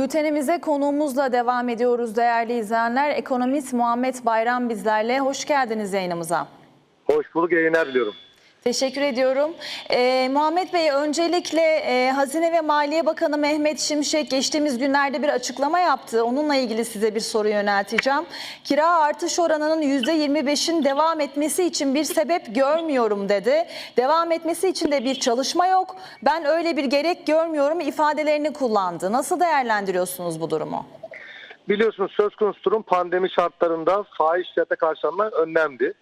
Bültenimize konuğumuzla devam ediyoruz değerli izleyenler. Ekonomist Muhammed Bayram bizlerle. Hoş geldiniz yayınımıza. Hoş bulduk yayınlar diliyorum. Teşekkür ediyorum. Ee, Muhammed Bey öncelikle e, Hazine ve Maliye Bakanı Mehmet Şimşek geçtiğimiz günlerde bir açıklama yaptı. Onunla ilgili size bir soru yönelteceğim. Kira artış oranının %25'in devam etmesi için bir sebep görmüyorum dedi. Devam etmesi için de bir çalışma yok. Ben öyle bir gerek görmüyorum ifadelerini kullandı. Nasıl değerlendiriyorsunuz bu durumu? Biliyorsunuz söz konusu durum pandemi şartlarında faiz şiddete karşılanan önlemdi.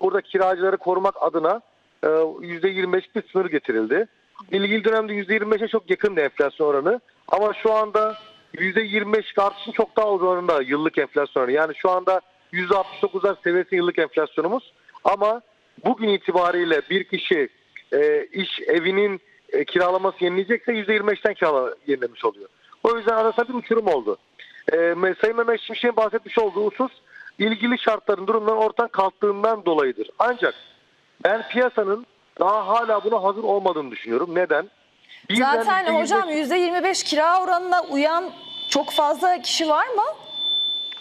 Burada kiracıları korumak adına e, %25 bir sınır getirildi. İlgili dönemde %25'e çok yakındı enflasyon oranı. Ama şu anda %25 artışın çok daha oranında yıllık enflasyon oranı. Yani şu anda %69'lar seviyesi yıllık enflasyonumuz. Ama bugün itibariyle bir kişi e, iş evinin e, kiralaması yenileyecekse %25'ten kirala yenilemiş oluyor. O yüzden arasında bir uçurum oldu. E, Sayın Mehmet Şimşek'in bahsetmiş olduğu husus ilgili şartların durumdan ortadan kalktığından dolayıdır. Ancak ben piyasanın daha hala buna hazır olmadığını düşünüyorum. Neden? Birden Zaten %25 hocam %25 kira oranına uyan çok fazla kişi var mı?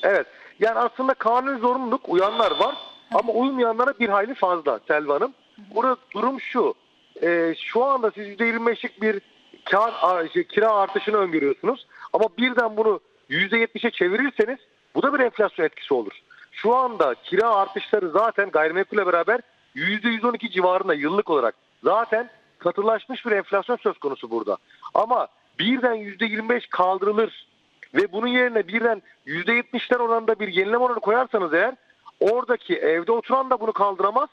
Evet. Yani aslında kanun zorunluluk uyanlar var ama uymayanlara bir hayli fazla Selva Hanım. Burada durum şu. e, şu anda siz %25'lik bir kar, şey, kira artışını öngörüyorsunuz. Ama birden bunu %70'e çevirirseniz bu da bir enflasyon etkisi olur. Şu anda kira artışları zaten gayrimenkulle beraber %112 civarında yıllık olarak zaten katılaşmış bir enflasyon söz konusu burada. Ama birden %25 kaldırılır ve bunun yerine birden %70'ler oranında bir yenileme oranı koyarsanız eğer oradaki evde oturan da bunu kaldıramaz.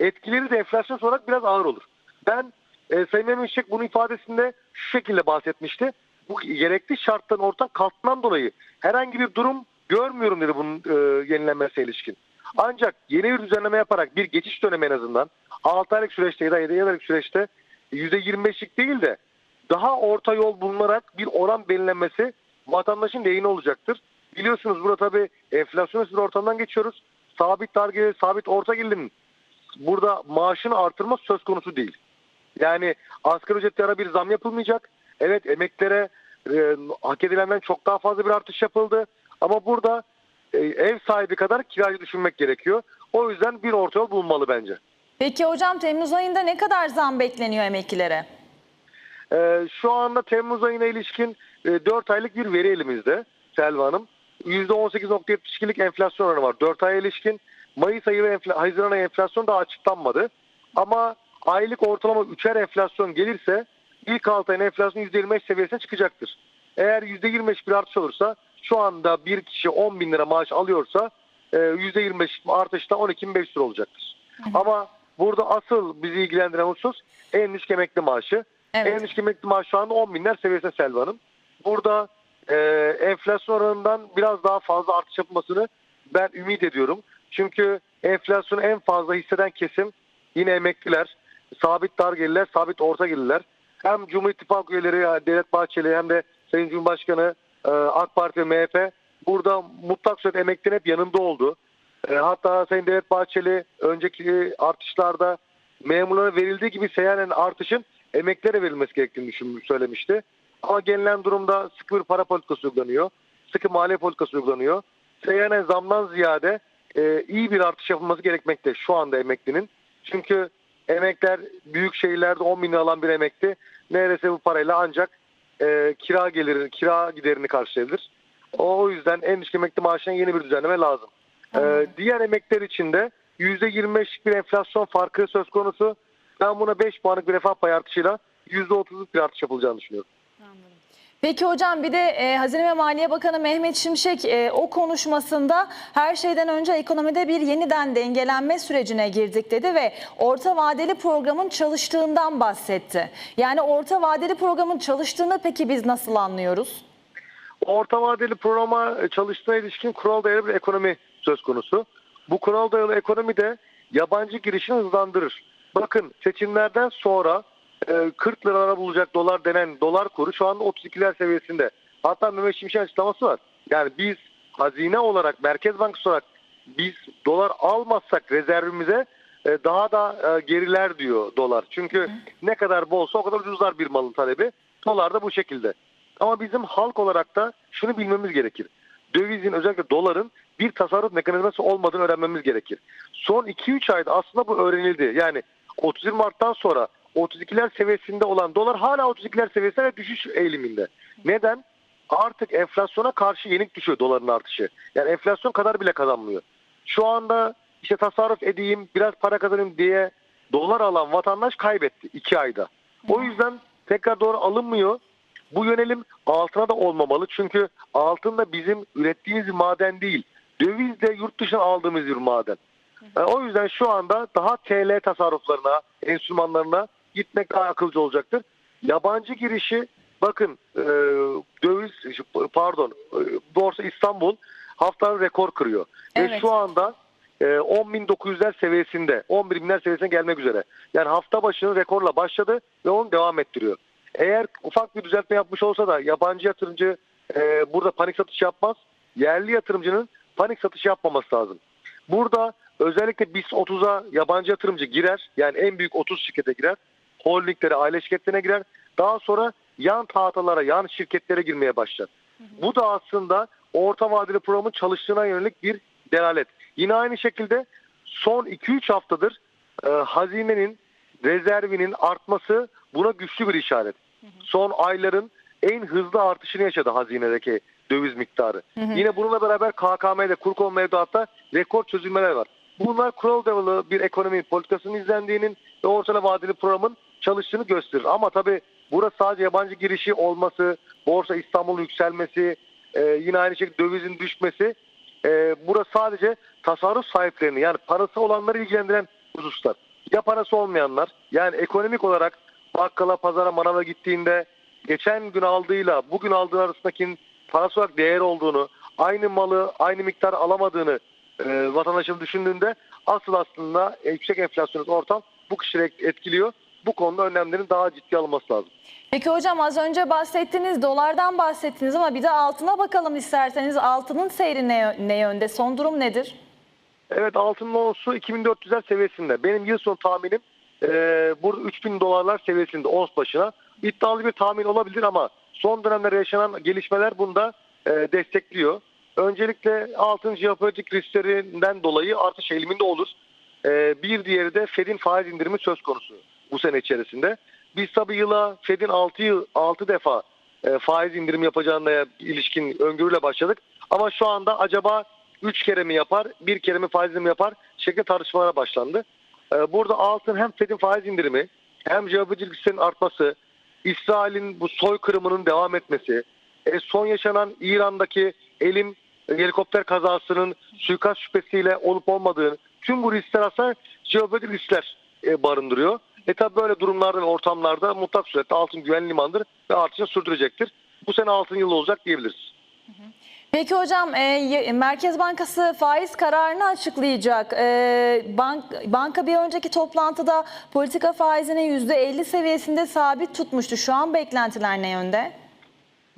Etkileri de enflasyon olarak biraz ağır olur. Ben e, Sayın Mehmet Şimşek bunun ifadesinde şu şekilde bahsetmişti. Bu gerekli şartların ortak kalktığından dolayı herhangi bir durum görmüyorum dedi bunun e, yenilenmesine ilişkin. Ancak yeni bir düzenleme yaparak bir geçiş dönemi en azından 6 aylık süreçte ya da 7 aylık süreçte %25'lik değil de daha orta yol bulunarak bir oran belirlenmesi vatandaşın lehine olacaktır. Biliyorsunuz burada tabii enflasyon bir ortamdan geçiyoruz. Sabit gelir, sabit orta gelirin burada maaşını artırma söz konusu değil. Yani asgari ücretlere bir zam yapılmayacak. Evet emeklere e, hak edilenden çok daha fazla bir artış yapıldı. Ama burada e, ev sahibi kadar kiracı düşünmek gerekiyor. O yüzden bir orta yol bulunmalı bence. Peki hocam Temmuz ayında ne kadar zam bekleniyor emeklilere? Ee, şu anda Temmuz ayına ilişkin e, 4 aylık bir veri elimizde Selva Hanım. %18.72'lik enflasyon oranı var 4 aya ilişkin. Mayıs ayı ve enfla- Haziran ayı enflasyon daha açıklanmadı. Ama aylık ortalama 3'er enflasyon gelirse ilk 6 ayın enflasyonu %25 seviyesine çıkacaktır. Eğer %25 bir artış olursa şu anda bir kişi 10 bin lira maaş alıyorsa e, %25 artışta 12.500 lira olacaktır. Ama burada asıl bizi ilgilendiren husus en düşük emekli maaşı. Evet. En düşük emekli maaşı şu anda 10 binler seviyesinde Selva Hanım. Burada e, enflasyon oranından biraz daha fazla artış yapılmasını ben ümit ediyorum. Çünkü enflasyonu en fazla hisseden kesim yine emekliler, sabit dar gelirler, sabit orta gelirler. Hem Cumhur İttifakı üyeleri Devlet Bahçeli hem de Sayın Cumhurbaşkanı e, AK Parti ve MHP burada mutlak surette emeklinin hep yanında oldu. E, hatta Sayın Devlet Bahçeli önceki artışlarda memurlara verildiği gibi seyyanen artışın emeklilere verilmesi gerektiğini düşün, söylemişti. Ama gelinen durumda sıkı bir para politikası uygulanıyor. Sıkı maliye politikası uygulanıyor. Seyyanen zamdan ziyade e, iyi bir artış yapılması gerekmekte şu anda emeklinin. Çünkü emekler büyük şehirlerde 10 bin alan bir emekli neredeyse bu parayla ancak e, kira gelirini, kira giderini karşılayabilir. O yüzden en düşük emekli maaşına yeni bir düzenleme lazım. E, diğer emekler için de %25'lik bir enflasyon farkı söz konusu. Ben buna 5 puanlık bir refah payı artışıyla %30'luk bir artış yapılacağını düşünüyorum. Peki hocam bir de e, Hazine ve Maliye Bakanı Mehmet Şimşek e, o konuşmasında her şeyden önce ekonomide bir yeniden dengelenme sürecine girdik dedi ve orta vadeli programın çalıştığından bahsetti. Yani orta vadeli programın çalıştığını peki biz nasıl anlıyoruz? Orta vadeli programa çalıştığına ilişkin kural dayalı bir ekonomi söz konusu. Bu kural dayalı ekonomi de yabancı girişini hızlandırır. Bakın seçimlerden sonra e, 40 liralara bulacak dolar denen dolar kuru şu anda 32'ler seviyesinde. Hatta Mehmet Şimşek'in açıklaması var. Yani biz hazine olarak, Merkez Bankası olarak biz dolar almazsak rezervimize e, daha da e, geriler diyor dolar. Çünkü ne kadar bolsa o kadar ucuzlar bir malın talebi. Dolar da bu şekilde. Ama bizim halk olarak da şunu bilmemiz gerekir. Dövizin özellikle doların bir tasarruf mekanizması olmadığını öğrenmemiz gerekir. Son 2-3 ayda aslında bu öğrenildi. Yani 31 Mart'tan sonra 32'ler seviyesinde olan dolar hala 32'ler seviyesinde ve düşüş eğiliminde. Neden? Artık enflasyona karşı yenik düşüyor doların artışı. Yani enflasyon kadar bile kazanmıyor. Şu anda işte tasarruf edeyim, biraz para kazanayım diye dolar alan vatandaş kaybetti 2 ayda. O yüzden tekrar doğru alınmıyor. Bu yönelim altına da olmamalı. Çünkü altın da bizim ürettiğimiz bir maden değil. Döviz de yurt dışına aldığımız bir maden. E, o yüzden şu anda daha TL tasarruflarına, enstrümanlarına gitmek daha akılcı olacaktır. Yabancı girişi bakın e, döviz pardon e, Borsa İstanbul haftanın rekor kırıyor. Ve Evet. şu anda e, 10.900'ler seviyesinde 11.000'ler seviyesine gelmek üzere. Yani hafta başını rekorla başladı ve onu devam ettiriyor. Eğer ufak bir düzeltme yapmış olsa da yabancı yatırımcı e, burada panik satış yapmaz. Yerli yatırımcının panik satış yapmaması lazım. Burada özellikle BIST 30'a yabancı yatırımcı girer. Yani en büyük 30 şirkete girer. Holdinglere, aile şirketlerine girer. Daha sonra yan tahtalara, yan şirketlere girmeye başlar. Bu da aslında orta vadeli programın çalıştığına yönelik bir delalet. Yine aynı şekilde son 2-3 haftadır e, hazinenin rezervinin artması buna güçlü bir işaret. Son ayların en hızlı artışını yaşadı hazinedeki döviz miktarı. Yine bununla beraber KKM'de, kur konu mevduatta rekor çözülmeler var. Bunlar kural devamlı bir ekonomi politikasının izlendiğinin ve orta vadeli programın çalıştığını gösterir. Ama tabii burası sadece yabancı girişi olması, Borsa İstanbul'un yükselmesi, e, yine aynı şekilde dövizin düşmesi e, burası sadece tasarruf sahiplerini yani parası olanları ilgilendiren hususlar. Ya parası olmayanlar yani ekonomik olarak bakkala, pazara, manava gittiğinde geçen gün aldığıyla bugün aldığı arasındaki parası olarak değer olduğunu, aynı malı aynı miktar alamadığını e, vatandaşın düşündüğünde asıl aslında e, yüksek enflasyonist ortam bu kişileri etkiliyor. Bu konuda önlemlerin daha ciddi alınması lazım. Peki hocam az önce bahsettiniz, dolardan bahsettiniz ama bir de altına bakalım isterseniz. Altının seyri ne, ne yönde? Son durum nedir? Evet altının onsu 2400'ler seviyesinde. Benim yıl sonu tahminim e, burada 3000 dolarlar seviyesinde ons başına. İddialı bir tahmin olabilir ama son dönemlerde yaşanan gelişmeler bunu da e, destekliyor. Öncelikle altın jeopolitik risklerinden dolayı artış eğiliminde olur. E, bir diğeri de Fed'in faiz indirimi söz konusu bu sene içerisinde. Biz tabii yıla Fed'in 6 yıl 6 defa e, faiz indirim yapacağına ilişkin öngörüyle başladık. Ama şu anda acaba 3 kere mi yapar, bir kere mi faiz indirimi yapar şeklinde tartışmalara başlandı. E, burada altın hem Fed'in faiz indirimi hem jeopolitik risklerin artması, İsrail'in bu soykırımının devam etmesi, e, son yaşanan İran'daki elim e, helikopter kazasının suikast şüphesiyle olup olmadığı tüm bu riskler aslında jeopolitik riskler e, barındırıyor. E tabi böyle durumlarda ve ortamlarda mutlak surette altın güvenli limandır ve artışını sürdürecektir. Bu sene altın yılı olacak diyebiliriz. Peki hocam e, Merkez Bankası faiz kararını açıklayacak. E, bank, banka bir önceki toplantıda politika faizini %50 seviyesinde sabit tutmuştu. Şu an beklentiler ne yönde?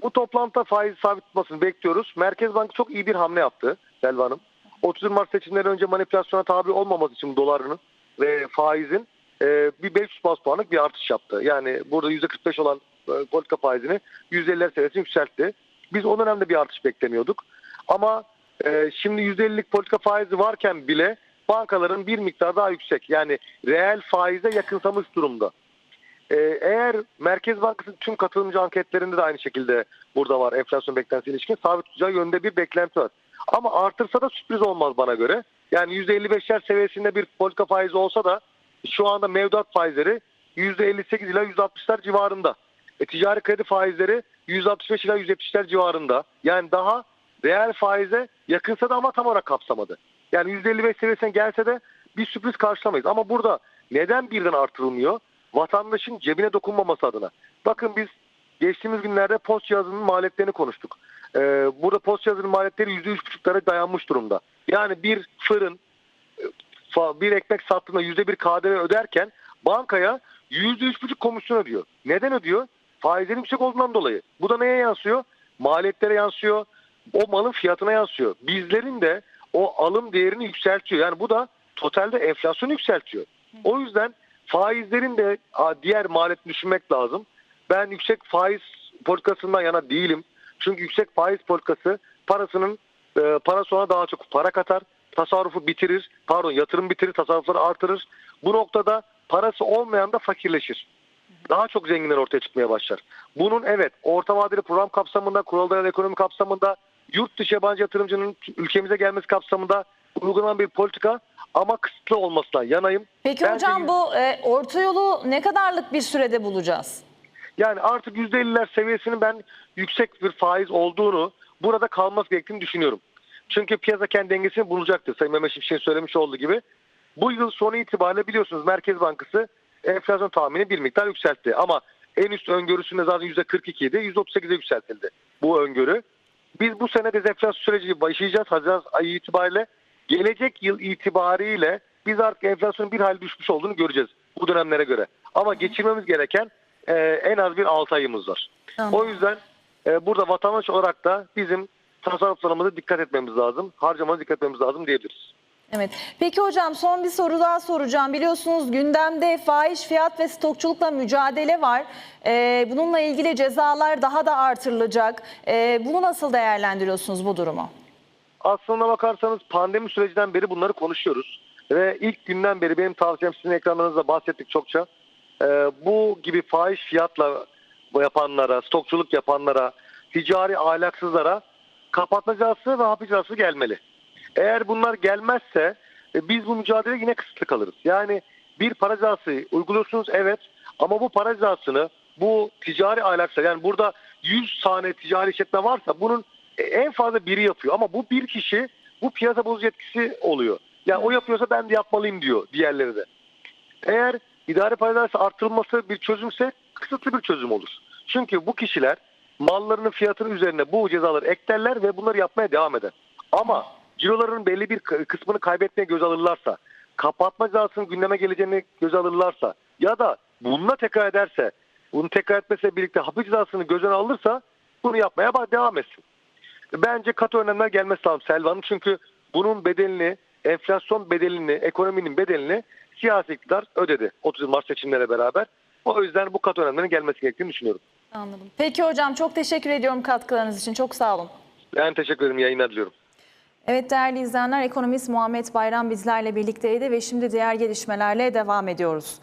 Bu toplantıda faiz sabit tutmasını bekliyoruz. Merkez Bankası çok iyi bir hamle yaptı Selva Hanım. 30 Mart seçimleri önce manipülasyona tabi olmaması için dolarının ve faizin e, bir 500 bas puanlık bir artış yaptı. Yani burada %45 olan e, politika faizini %50'ler seviyesine yükseltti. Biz o dönemde bir artış beklemiyorduk. Ama e, şimdi %50'lik politika faizi varken bile bankaların bir miktar daha yüksek. Yani reel faize yakınsamış durumda. Ee, eğer Merkez Bankası tüm katılımcı anketlerinde de aynı şekilde burada var enflasyon beklentisi ilişkin sabit tutacağı yönde bir beklenti var. Ama artırsa da sürpriz olmaz bana göre. Yani %55'ler seviyesinde bir politika faizi olsa da şu anda mevduat faizleri %58 ila %60'lar civarında. E, ticari kredi faizleri %65 ila %70'ler civarında. Yani daha reel faize yakınsa da ama tam olarak kapsamadı. Yani %55 seviyesine gelse de bir sürpriz karşılamayız. Ama burada neden birden artırılmıyor? Vatandaşın cebine dokunmaması adına. Bakın biz geçtiğimiz günlerde post cihazının maliyetlerini konuştuk. Ee, burada post cihazının maliyetleri %3,5'lara dayanmış durumda. Yani bir fırın bir ekmek sattığında %1 KDV öderken bankaya %3,5 komisyon ödüyor. Neden ödüyor? Faizlerin yüksek olduğundan dolayı. Bu da neye yansıyor? Maliyetlere yansıyor. O malın fiyatına yansıyor. Bizlerin de o alım değerini yükseltiyor. Yani bu da totalde enflasyonu yükseltiyor. O yüzden faizlerin de diğer maliyetini düşünmek lazım. Ben yüksek faiz politikasından yana değilim. Çünkü yüksek faiz politikası parasının e, para sonra daha çok para katar, tasarrufu bitirir, pardon yatırım bitirir, tasarrufları artırır. Bu noktada parası olmayan da fakirleşir. Daha çok zenginler ortaya çıkmaya başlar. Bunun evet orta vadeli program kapsamında, kural dayalı ekonomi kapsamında, yurt dışı yabancı yatırımcının ülkemize gelmesi kapsamında uygulanan bir politika ama kısıtlı olmasına yanayım. Peki Bence hocam bu e, orta yolu ne kadarlık bir sürede bulacağız? Yani artık %50'ler seviyesinin ben yüksek bir faiz olduğunu burada kalması gerektiğini düşünüyorum. Çünkü piyasa kendi dengesini bulacaktır. Sayın Mehmet Şimşek'in söylemiş olduğu gibi. Bu yıl sonu itibariyle biliyorsunuz Merkez Bankası enflasyon tahmini bir miktar yükseltti. Ama en üst öngörüsünde zaten %42 idi. %38'e yükseltildi bu öngörü. Biz bu sene dezenflasyon süreci başlayacağız Haziran ayı itibariyle. Gelecek yıl itibariyle biz artık enflasyonun bir hal düşmüş olduğunu göreceğiz bu dönemlere göre. Ama geçirmemiz gereken e, en az bir 6 ayımız var. Anladım. O yüzden e, burada vatandaş olarak da bizim tasarruflarımıza dikkat etmemiz lazım. Harcamamıza dikkat etmemiz lazım diyebiliriz. Evet. Peki hocam son bir soru daha soracağım. Biliyorsunuz gündemde fahiş fiyat ve stokçulukla mücadele var. Ee, bununla ilgili cezalar daha da artırılacak. Ee, bunu nasıl değerlendiriyorsunuz bu durumu? Aslına bakarsanız pandemi sürecinden beri bunları konuşuyoruz. Ve ilk günden beri benim tavsiyem sizin ekranlarınızda bahsettik çokça. Ee, bu gibi fahiş fiyatla yapanlara, stokçuluk yapanlara, ticari ahlaksızlara kapatma cezası ve hapis cezası gelmeli. Eğer bunlar gelmezse e, biz bu mücadeleye yine kısıtlı kalırız. Yani bir para cezası uyguluyorsunuz evet ama bu para cezasını bu ticari ahlaksız yani burada 100 tane ticari işletme varsa bunun en fazla biri yapıyor ama bu bir kişi bu piyasa bozucu etkisi oluyor. Yani o yapıyorsa ben de yapmalıyım diyor diğerleri de. Eğer idari para cezası artırılması bir çözümse kısıtlı bir çözüm olur. Çünkü bu kişiler mallarının fiyatının üzerine bu cezaları eklerler ve bunları yapmaya devam eder. Ama cirolarının belli bir kısmını kaybetmeye göz alırlarsa, kapatma cezasının gündeme geleceğini göz alırlarsa ya da bununla tekrar ederse, bunu tekrar etmesiyle birlikte hapis cezasını göz önüne alırsa bunu yapmaya devam etsin. Bence katı önlemler gelmesi lazım Selvan'ın çünkü bunun bedelini, enflasyon bedelini, ekonominin bedelini siyasi iktidar ödedi 30 Mart seçimlere beraber. O yüzden bu katı önlemlerin gelmesi gerektiğini düşünüyorum. Anladım. Peki hocam çok teşekkür ediyorum katkılarınız için. Çok sağ olun. Ben teşekkür ederim. Yayınlar diliyorum. Evet değerli izleyenler ekonomist Muhammed Bayram bizlerle birlikteydi ve şimdi diğer gelişmelerle devam ediyoruz.